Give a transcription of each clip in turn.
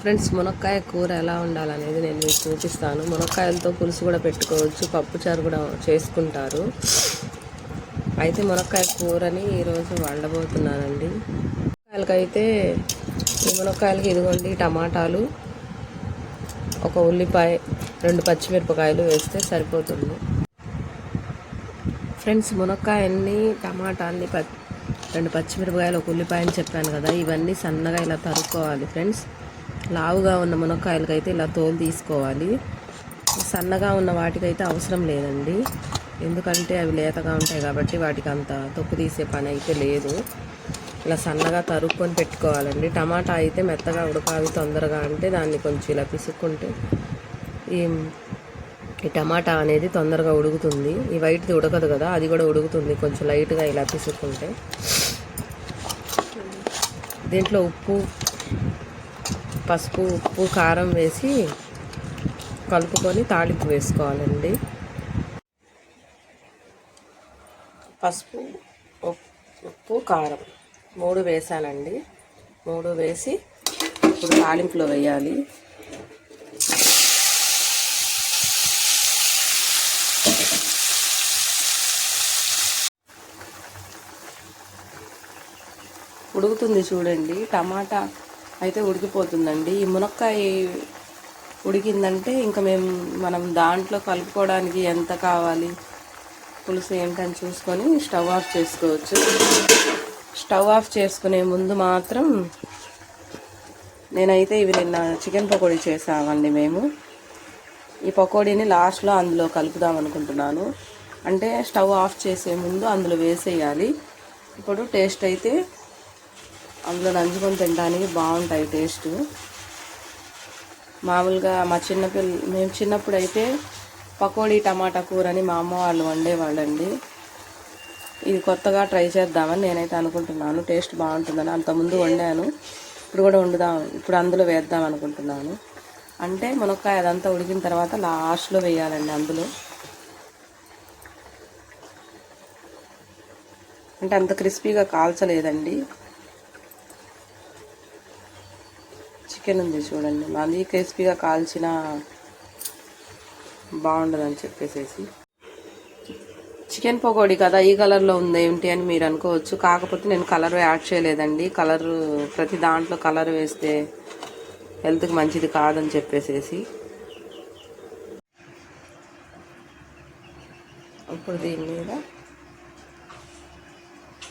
Friends మునక్కాయ కూర ఎలా ఉండాలనేది నేను మీకు చూపిస్తాను. మునక్కాయలతో పులుసు కూడా పెట్టుకోవచ్చు పప్పుచారు కూడా చేసుకుంటారు. అయితే మునక్కాయ కూరని ఈరోజు వండబోతున్నానండి. మునక్కాయలకైతే ఈ మునక్కాయలకి ఇదిగోండి టమాటాలు ఒక ఉల్లిపాయ రెండు పచ్చిమిరపకాయలు వేస్తే సరిపోతుంది. ఫ్రెండ్స్ మునక్కాయల్ని టమాటాల్ని ప రెండు పచ్చిమిరపకాయలు ఒక ఉల్లిపాయ అని చెప్పాను కదా ఇవన్నీ సన్నగా ఇలా తరుక్కోవాలి ఫ్రెండ్స్. లావుగా ఉన్న మునక్కాయలకైతే ఇలా తోలు తీసుకోవాలి. సన్నగా ఉన్న వాటికైతే అవసరం లేదండి. ఎందుకంటే అవి లేతగా ఉంటాయి కాబట్టి వాటికి అంత తొక్కు తీసే పని అయితే లేదు. ఇలా సన్నగా తరుక్కొని పెట్టుకోవాలండి. టమాటా అయితే మెత్తగా ఉడకాలి తొందరగా అంటే దాన్ని కొంచెం ఇలా పిసుక్కుంటే ఈ ఈ టమాటా అనేది తొందరగా ఉడుకుతుంది. ఈ వైట్ది ఉడకదు కదా అది కూడా ఉడుకుతుంది కొంచెం లైట్గా ఇలా పిసుక్కుంటే. దీంట్లో ఉప్పు పసుపు ఉప్పు కారం వేసి కలుపుకొని తాళింపు వేసుకోవాలండి. పసుపు ఉప్పు కారం మూడు వేసానండి. మూడు వేసి ఇప్పుడు తాలింపులో వేయాలి. ఉడుకుతుంది చూడండి. టమాటా అయితే ఉడికిపోతుందండి. ఈ మునక్కాయ ఉడికిందంటే ఇంకా మేము మనం దాంట్లో కలుపుకోవడానికి ఎంత కావాలి పులుసు ఏంటని చూసుకొని స్టవ్ ఆఫ్ చేసుకోవచ్చు. స్టవ్ ఆఫ్ చేసుకునే ముందు మాత్రం నేనైతే ఇవి నిన్న చికెన్ పకోడీ చేసామండి మేము. ఈ పకోడీని లాస్ట్లో అందులో కలుపుదాం అనుకుంటున్నాను. అంటే స్టవ్ ఆఫ్ చేసే ముందు అందులో వేసేయాలి. ఇప్పుడు టేస్ట్ అయితే అందులో నంచుకొని తినడానికి బాగుంటాయి టేస్ట్. మామూలుగా మా చిన్నపిల్ల మేము చిన్నప్పుడు అయితే పకోడీ టమాటా కూరని మా అమ్మ వాళ్ళు వండేవాళ్ళండి. ఇది కొత్తగా ట్రై చేద్దామని నేనైతే అనుకుంటున్నాను. టేస్ట్ బాగుంటుందని అంతకుముందు వండాను. ఇప్పుడు కూడా వండుదాం ఇప్పుడు అందులో వేద్దాం అనుకుంటున్నాను. అంటే మునక్కాయ అదంతా ఉడికిన తర్వాత లాస్ట్లో వేయాలండి అందులో. అంటే అంత క్రిస్పీగా కాల్చలేదండి. చికెన్ ఉంది చూడండి. మళ్ళీ క్రిస్పీగా కాల్చిన బాగుండదని చెప్పేసేసి. చికెన్ పకోడీ కదా ఈ కలర్లో ఉంది ఏంటి అని మీరు అనుకోవచ్చు. కాకపోతే నేను కలర్ యాడ్ చేయలేదండి. కలర్ ప్రతి దాంట్లో కలర్ వేస్తే హెల్త్కి మంచిది కాదని చెప్పేసేసి. ఇప్పుడు దీని మీద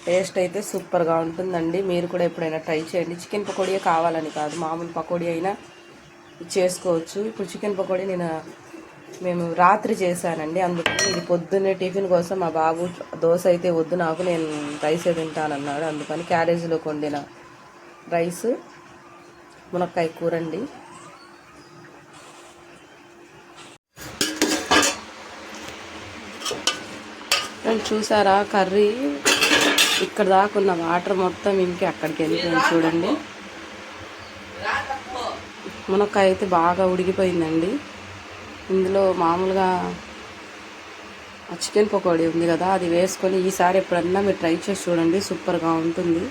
టేస్ట్ అయితే సూపర్గా ఉంటుందండి. మీరు కూడా ఎప్పుడైనా ట్రై చేయండి. చికెన్ పకోడీ కావాలని కాదు. మామూలు పకోడీ అయినా చేసుకోవచ్చు. ఇప్పుడు చికెన్ పకోడీ నేను మేము రాత్రి చేశానండి. అందుకని ఇది పొద్దున్నే టిఫిన్ కోసం మా బాబు దోశ అయితే వద్దు నాకు నేను రైసే తింటానన్నాడు. అందుకని క్యారేజీలో కొండిన రైస్ మునక్కాయ కూర అండి. చూసారా కర్రీ? ఇక్కడ దాకా ఉన్న వాటర్ మొత్తం ఇంకి అక్కడికి వెళ్ళిపోయింది చూడండి. మునక్కాయ అయితే బాగా ఉడికిపోయిందండి. ఇందులో మామూలుగా చికెన్ పకోడీ ఉంది కదా అది వేసుకొని ఈసారి ఎప్పుడన్నా మీరు ట్రై చేసి చూడండి సూపర్గా ఉంటుంది.